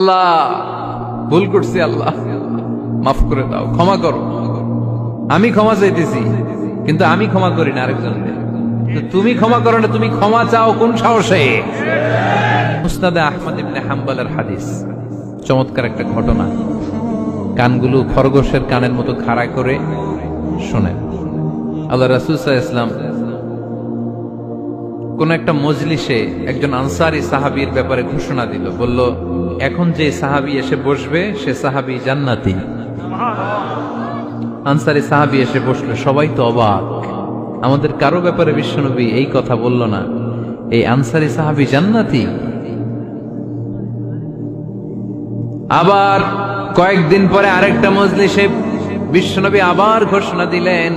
আল্লাহ। ভুল করছি, আল্লাহ। মাফ করে দাও, ক্ষমা করো। আমি ক্ষমা চাইতেছি, কিন্তু আমি ক্ষমা করি না আরেকজনকে। তুমি ক্ষমা করো না, তুমি ক্ষমা চাও কোন সাহসে? মুস্তাদে আহমদ ইবনে হাম্বলের হাদিস। চমৎকার একটা ঘটনা। কানগুলো খরগোশের কানের মতো খাড়া করে শোনেন। আল্লাহ ইসলাম কোন একটা মজলিসে একজন আনসারি সাহাবীর ব্যাপারে ঘোষণা দিল। বলল এখন যে সাহাবী এসে বসবে, সে সাহাবী জান্নাতি। আনসারি সাহাবী এসে বসল, সবাই তো অবাক। আমাদের কারও ব্যাপারে বিশ্বনবী এই কথা বলল না, এই আনসারি সাহাবি জান্নাতি? আবার কয়েকদিন পরে আরেকটা মজলিসে বিশ্বনবী আবার ঘোষণা দিলেন,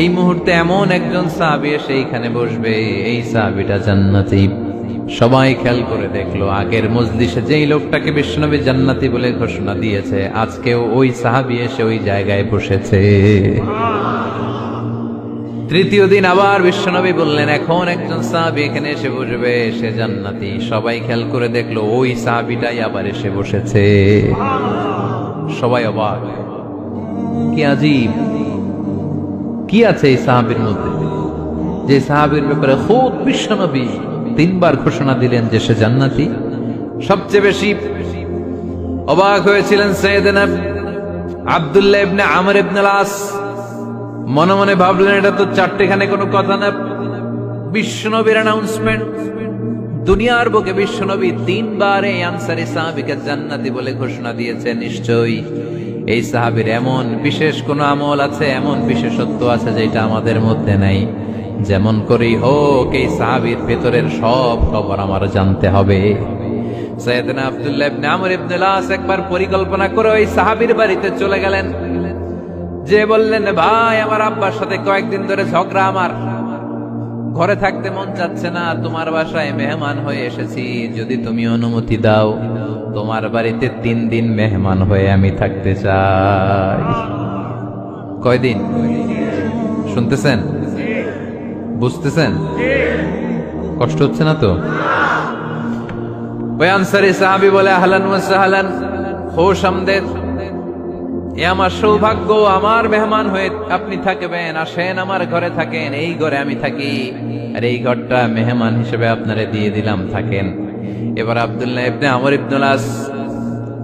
এই মুহূর্তে এমন একজন সাহাবি এসে এইখানে বসবে, এই সাহাবিটা জান্নাতি। সবাই খেয়াল করে দেখল, আগের মজলিসে যেই লোকটাকে বিশ্বনবী জান্নাতি বলে ঘোষণা দিয়েছে, আজকেও ওই সাহাবি এসে ওই জায়গায় বসেছে। তৃতীয় দিন আবার বিশ্বনবী বললেন, এখন একজন সাহাবি এখানে এসে বসবে, সে জান্নাতি। সবাই খেয়াল করে দেখল, ওই সাহাবিটাই আবার এসে বসেছে। সবাই অবাক। কি আজীব। কি আছে এই সাহাবির মধ্যে? যে সাহাবির ব্যাপারে খুব বিশ্বনবী তিনবার ঘোষণা দিলেন যে সে জান্নাতি। সবচেয়ে বেশি অবাক হয়েছিলেন সৈয়দনা আব্দুল্লাহ ইবনে আমর ইবনে আস মনে মনে ভাবলেন, এটা তো চারটেখানে কোনো কথা না। বিশ্বনবীর অ্যানাউন্সমেন্ট দুনিয়ার বুকে বিশ্বনবী তিনবার এই আনসারি সাহাবিকে জান্নাতি বলে ঘোষণা দিয়েছে, নিশ্চয়ই। এই সাহাবীর এমন বিশেষ কোন আমল আছে, এমন বিশেষত্ব আছে যেটা আমাদের মধ্যে নাই। যেমন করেই হোক এই সাহাবীর ভেতরের সব খবর আমার জানতে হবে। সৈয়দনা আব্দুল্লাহ ইবনে আমর ইবনে লাস একবার পরিকল্পনা করে ওই সাহাবীর বাড়িতে চলে গেলেন। যে বললেন, ভাই, আমার আব্বার সাথে কয়েকদিন ধরে ঝগড়া আমার। ঘরে থাকতে মন চাচ্ছে না, তোমার বাসায় মেহমান হয়ে এসেছি। যদি তুমি অনুমতি দাও, তোমার বাড়িতে তিন দিন মেহমান হয়ে আমি থাকতে চাই। কয়দিন? শুনতেছেন? বুঝতেছেন? কষ্ট হচ্ছে না তো? ওই আনসারি সাহাবি বলে, আহলান এ আমার সৌভাগ্য, আমার মেহমান হয়ে আপনি থাকবেন, আসেন আমার ঘরে থাকেন, এই ঘরে আমি থাকি। আর এই ঘরটা মেহমান হিসেবে আপনারে দিয়ে দিলাম, থাকেন। এবার আব্দুল্লাহ ইবনে আমর ইবনুলাস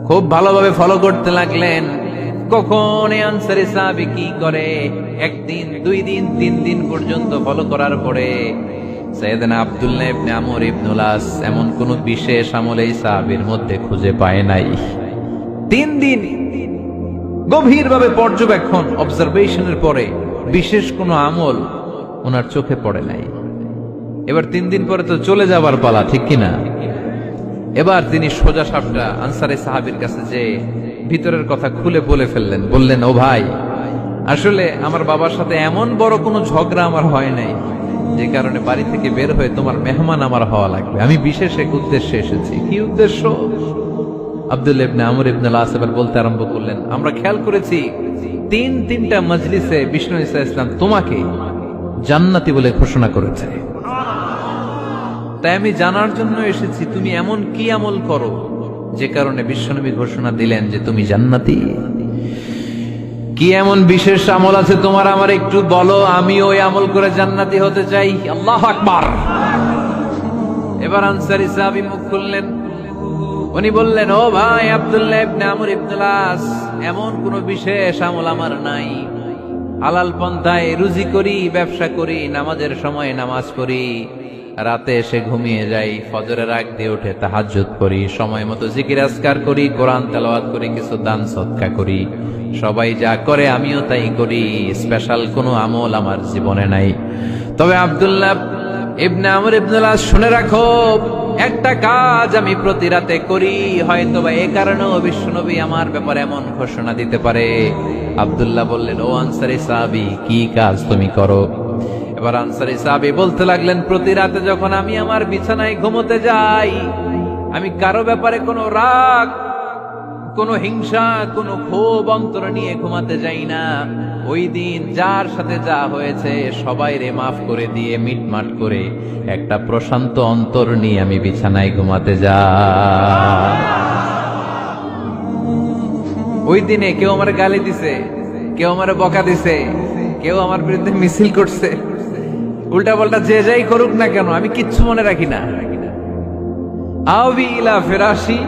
খুব ভালোভাবে ফলো করতে লাগলেন। কখন আনসারি সাহাবি কি করে? একদিন, দুই দিন, তিন দিন পর্যন্ত ফলো করার পরে সৈয়দনা আব্দুল্লাহ ইবনে আমর এমন কোন বিশেষ সাহাবির মধ্যে খুঁজে পায় নাই। তিন দিন গভীরভাবে পর্যবেক্ষণ অবজারভেশনের পরে বিশেষ কোনো আমল ওনার চোখে পড়ে নাই। এবার তিন দিন পরে তো চলে যাবার পালা, ঠিক কিনা? এবার তিনি সোজা সাপটা আনসারে সাহাবির কাছে যে ভিতরের কথা খুলে বলে ফেললেন। বললেন, ও ভাই, আসলে আমার বাবার সাথে এমন বড় কোনো ঝগড়া আমার হয় নাই। যে কারণে বাড়ি থেকে বের হয়ে তোমার মেহমান আমার হওয়া লাগবে। আমি বিশেষ এক উদ্দেশ্যে এসেছি। কি উদ্দেশ্য? আব্দুল ইবনে আমর ইবনে আল আস এবার বলতে আরম্ভ করলেন, আমরা খেয়াল করেছি, তিন তিনটা মজলিসে বিষ্ণু ইসা ইসলাম তোমাকে জান্নাতি বলে ঘোষণা করেছে। তাই আমি জানার জন্য এসেছি, তুমি এমন কি আমল করো যে কারণে বিশ্বনবী ঘোষণা দিলেন যে তুমি জান্নাতি। কি এমন বিশেষ আমল আছে তোমার? আমার একটু বলো, আমি ওই আমল করে জান্নাতি হতে চাই। আল্লাহ আকবার। এবার আনসারি সাহাবি মুখ খুললেন। উনি বললেন, ও ভাই আব্দুল্লাহ ইবনে আমর ইবনুলাস এমন কোন বিশেষ আমল আমার নাই। হালাল পন্থায় রুজি করি, ব্যবসা করি, নামাজের সময় নামাজ পড়ি। রাতে এসে ঘুমিয়ে যাই, ফজরের আগ দিয়ে উঠে তাহাজ্জুদ করি, সময় মতো জিকির আজকার করি, কোরআন তেলাওয়াত করি, কিছু দান সৎকা করি। সবাই যা করে আমিও তাই করি, স্পেশাল কোনো আমল আমার জীবনে নাই। তবে আব্দুল্লাহ ইবনে আমর ইবনুল্লাহ শুনে রাখো, একটা কাজ আমি প্রতি রাতে করি হয়তো বা এ কারণেও বিশ্বনবী আমার ব্যাপারে এমন ঘোষণা দিতে পারে। আব্দুল্লাহ বললেন, ও আনসারি সাহাবি, কি কাজ তুমি করো? এবার আনসারি সাহাবি বলতে লাগলেন, প্রতি রাতে যখন আমি আমার বিছানায় ঘুমোতে যাই, আমি কারও ব্যাপারে কোনো রাগ, কোনো হিংসা, কোনো ক্ষোভ অন্তর নিয়ে ঘুমাতে যাই না। ওই দিন যার সাথে যা হয়েছে, সবাই রে মাফ করে দিয়ে মিটমাট করে একটা প্রশান্ত অন্তর নিয়ে আমি বিছানায় ঘুমাতে যা ওই দিনে কেউ আমার গালি দিছে, কেউ আমার বকা দিছে, কেউ আমার বিরুদ্ধে মিছিল করছে। উল্টা পাল্টা যে যাই করুক না কেন, আমি কিচ্ছু মনে রাখি না। আবি ইলা ফেরাসি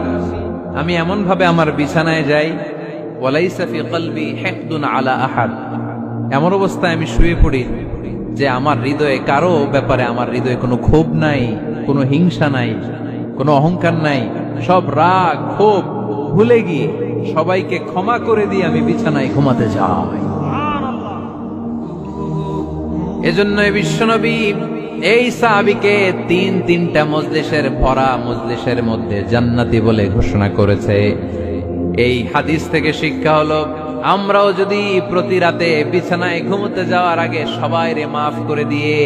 আমি এমন ভাবে আমার বিছানায় যাই, ওয়ালাইসা ফি কলবি হিকদুন আলা আহাদ। এমন অবস্থায় আমি শুয়ে পড়ি যে আমার হৃদয়ে কারও ব্যাপারে আমার হৃদয়ে কোনো ক্ষোভ নাই, কোনো হিংসা নাই, কোনো অহংকার নাই, সব রাগ, ক্ষোভ ভুলে গিয়ে সবাইকে ক্ষমা করে দিয়ে আমি বিছানায় ঘুমাতে যাই। এজন্য বিশ্বনবী এই সাহাবিকে তিন তিনটা মজলিসের ভরা মজলিসের মধ্যে জান্নাতি বলে ঘোষণা করেছে। এই হাদিস থেকে শিক্ষা হলো, আমরাও যদি প্রতি রাতে বিছানায় ঘুমোতে যাওয়ার আগে সবাই রে মাফ করে দিয়ে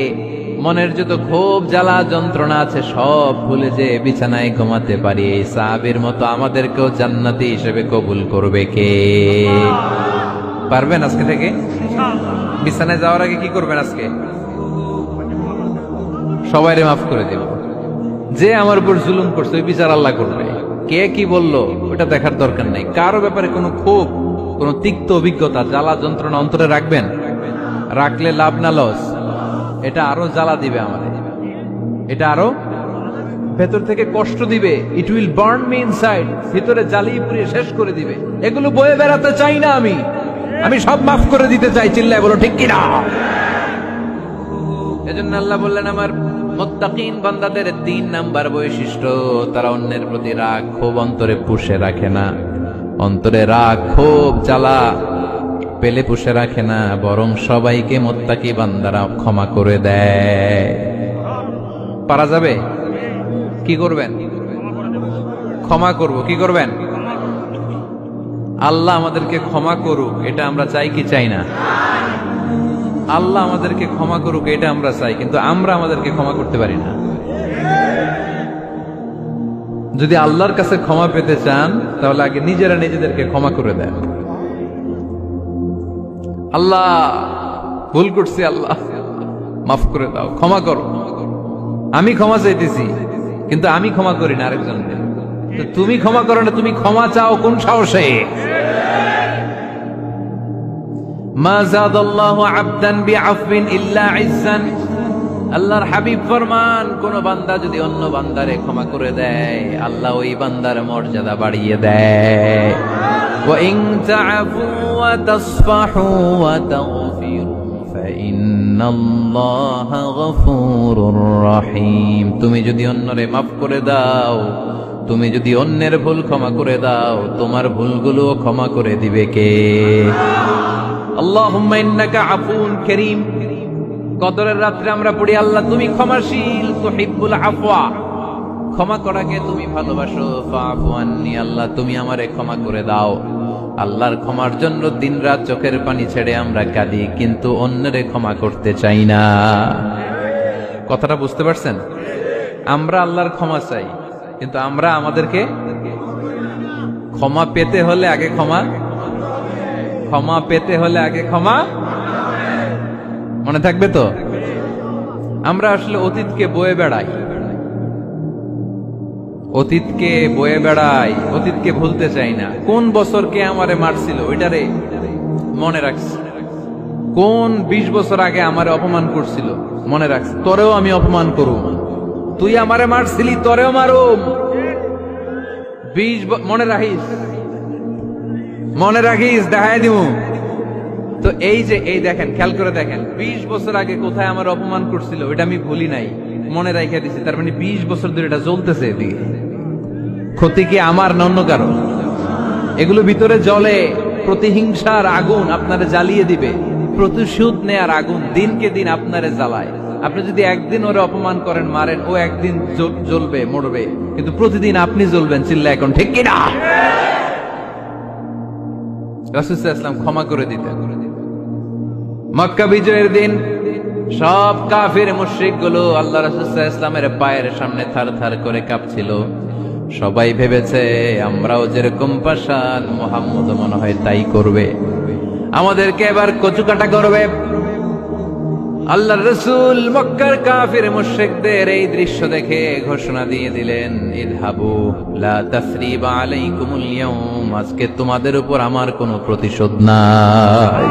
মনের যত ক্ষোভ, জ্বালা, যন্ত্রণা আছে সব ভুলে যে বিছানায় ঘুমাতে পারি। এই সাহাবির মতো আমাদেরকেও জান্নাতি হিসেবে কবুল করবে কে? পারবেন আজকে থেকে? বিছানায় যাওয়ার আগে কি করবেন আজকে? সবাইরে মাফ করে দেব। যে আমার উপর জুলুম করছে, ওই বিচার আল্লাহ করবে। কে কি বলল, ওটা দেখার দরকার নাই। কারও ব্যাপারে কোনো ক্ষোভ, কোনো তিক্ত অভিজ্ঞতা, জ্বালা যন্ত্রণা অন্তরে রাখবেন? রাখলে লাভ না লস। এটা আরও জ্বালা দিবে আমাদের এটা আরও ভেতর থেকে কষ্ট দিবে। It will burn me inside ভিতরে জ্বালিয়ে পুড়িয়ে শেষ করে দিবে। এগুলো বয়ে বেড়াতে চাই না আমি। আমি সব মাফ করে দিতে চাই, চিল্লায় বলো, ঠিক কিনা? এজন্য আল্লাহ বললেন, আমার মোত্তাকিন বান্দাদের তিন নাম্বার বৈশিষ্ট্য, তারা অন্যের প্রতি রাগ ক্ষোভ অন্তরে পুষে রাখে না। অন্তরে রাগ ক্ষোভ জ্বালা পেলে পুষে রাখে না, বরং সবাইকে মোত্তাকি বান্দারা ক্ষমা করে দেয়। পারা যাবে? কি করবেন? ক্ষমা করব, কি করবেন? আল্লাহ আমাদেরকে ক্ষমা করুক, এটা আমরা চাই কি চাই না? আল্লাহ আমাদেরকে ক্ষমা করুক, এটা আমরা চাই, কিন্তু আমরা আমাদেরকে ক্ষমা করতে পারি না। যদি আল্লাহর কাছে ক্ষমা পেতে চান, তাহলে আগে নিজেরা নিজেদেরকে ক্ষমা করে দেন। আল্লাহ, ভুল করছি আল্লাহ। মাফ করে দাও, ক্ষমা করো। আমি ক্ষমা চাইতেছি, কিন্তু আমি ক্ষমা করি না আরেকজনকে। তুমি ক্ষমা করো না, তুমি ক্ষমা চাও কোন সাহসে? মা জাদাল্লাহু আবদান বিআফবিন ইল্লা ইজ্জান আল্লাহর হাবিব ফরমান কোন বান্দা যদি অন্য বান্দারে ক্ষমা করে দেয় আল্লাহ ওই বান্দার মর্যাদা বাড়িয়ে দেয় وإن تعفوا وتصفحوا وتغفروا فإن الله غفور رحيم তুমি যদি অন্যরে মাফ করে দাও তুমি যদি অন্যের ভুল ক্ষমা করে দাও, তোমার ভুলগুলো ক্ষমা করে দিবে কে? ইন্নাকা আফুন করিম। কদরের রাত্রে আমরা পড়ি, আল্লাহ তুমি ক্ষমাশীল, তুহিব্বুল আফওয়া। ক্ষমা করাকে তুমি ভালোবাসো ফাফু আন্নি, আল্লাহ তুমি আমারে ক্ষমা করে দাও। আল্লাহর ক্ষমার জন্য দিনরাত চোখের পানি ছেড়ে আমরা কাঁদি, কিন্তু অন্যরে ক্ষমা করতে চাই না। কথাটা বুঝতে পারছেন? আমরা আল্লাহর ক্ষমা চাই। কিন্তু আমরা আমাদেরকে ক্ষমা পেতে হলে আগে ক্ষমা ক্ষমা পেতে হলে আগে ক্ষমা। মনে থাকবে তো? আমরা আসলে অতীতকে বয়ে বেড়াই। অতীতকে বয়ে বেড়াই, অতীতকে ভুলতে চাই না। কোন বছর কে আমারে মারছিল, ওইটারে মনে রাখছি। কোন বিশ বছর আগে আমারে অপমান করছিল, মনে রাখছি। তোরেও আমি অপমান করুম তুই আমারে মারছিলি, তোরেও মারুম। বিশ মনে রাখিস। মনে রাখিস, দেখাই দিব। তো এই যে, এই দেখেন, খেয়াল করে দেখেন, বিশ বছর আগে কোথায় আমার অপমান করছিল, ওইটা আমি ভুলি নাই। মনে রাখিয়া দিছি, তার মানে বিশ বছর ধরে এটা জ্বলতেছে এদিকে। ক্ষতি কি আমার না অন্য কারও? এগুলো ভিতরে জলে প্রতিহিংসার আগুন আপনারে জ্বালিয়ে দিবে, প্রতিশোধ নেয়ার আগুন দিনকে দিন আপনারে জ্বালায়। আপনি যদি একদিন ওরা অপমান করেন, মারেন, ও একদিন জ্বলবে, মরবে। কিন্তু প্রতিদিন আপনি জ্বলবেন চিল্লা এখন, ঠিক কিনা? রাসুসাহ ইসলাম ক্ষমা করে দিতেন। মক্কা বিজয়ের দিন, সব কাফির মুশ্রিকগুলো আল্লাহ রাসুসাহ ইসলামের পায়ের সামনে থার থার করে কাঁপছিল। সবাই ভেবেছে, আমরাও যেরকম পাশান মোহাম্মদ মনে হয় তাই করবে। আমাদেরকে এবার কচুকাটা করবে। আল্লাহ রসুল মক্কার কাফির মুশরিকদের এই দৃশ্য দেখে ঘোষণা দিয়ে দিলেন আজকে তোমাদের উপর আমার কোনো প্রতিশোধ নাই।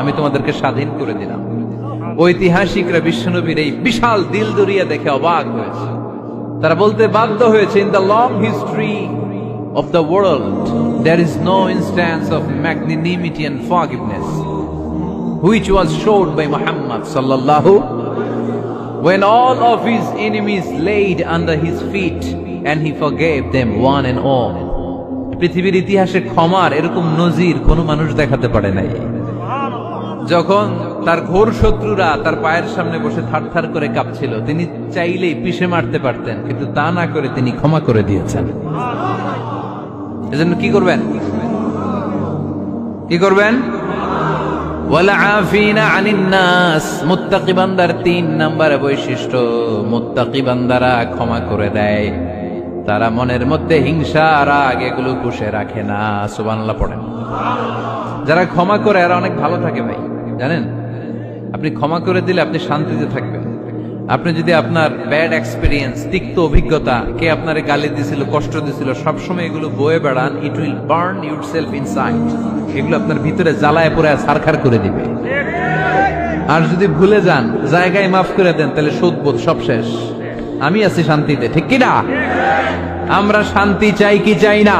আমি তোমাদেরকে স্বাধীন করে দিলাম। ঐতিহাসিকরা বিশ্বনবীর এই বিশাল দিল দরিয়া দেখে অবাক হয়েছে। তারা বলতে বাধ্য হয়েছে in the long history of the world, there is no instance of magnanimity and forgiveness which was showed by Muhammad sallallahu when all of his enemies laid under his feet and he forgave them one and all. পৃথিবীর ইতিহাসে ক্ষমার এরকম নজির কোনো মানুষ দেখাতে পারে নাই যখন তার ঘোর শত্রুরা তার পায়ের সামনে বসে থারথার করে কাঁপছিল তিনি চাইলেই পিষে মারতে পারতেন কিন্তু তা না করে তিনি ক্ষমা করে দিয়েছেন এজন্য কি করবেন? কি করবেন? তিন বৈশিষ্ট্য, মুত্তাকি বান্দারা ক্ষমা করে দেয়। তারা মনের মধ্যে হিংসা এগুলো রাখে না যারা ক্ষমা করে, এরা অনেক ভালো থাকে ভাই, জানেন? আপনি ক্ষমা করে দিলে আপনি শান্তিতে থাকবেন। আপনি যদি আপনার ব্যাড এক্সপিরিয়েন্স তিক্ত অভিজ্ঞতা কে আপনারে গালি দিছিল, কষ্ট দিছিল, সবসময় এগুলো বয়ে বেড়ান it will burn yourself in inside এগুলো আপনার ভিতরে জ্বালায় পড়ে সারখার করে দিবে। আর যদি ভুলে যান, জায়গায় মাফ করে দেন, তাহলে শোধবোধ সব শেষ। আমি আছি শান্তিতে, ঠিক কিনা? আমরা শান্তি চাই কি চাই না?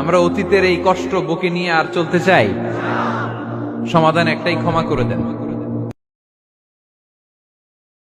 আমরা অতীতের এই কষ্ট বুকে নিয়ে আর চলতে চাই? সমাধান একটাই ক্ষমা করে দেন।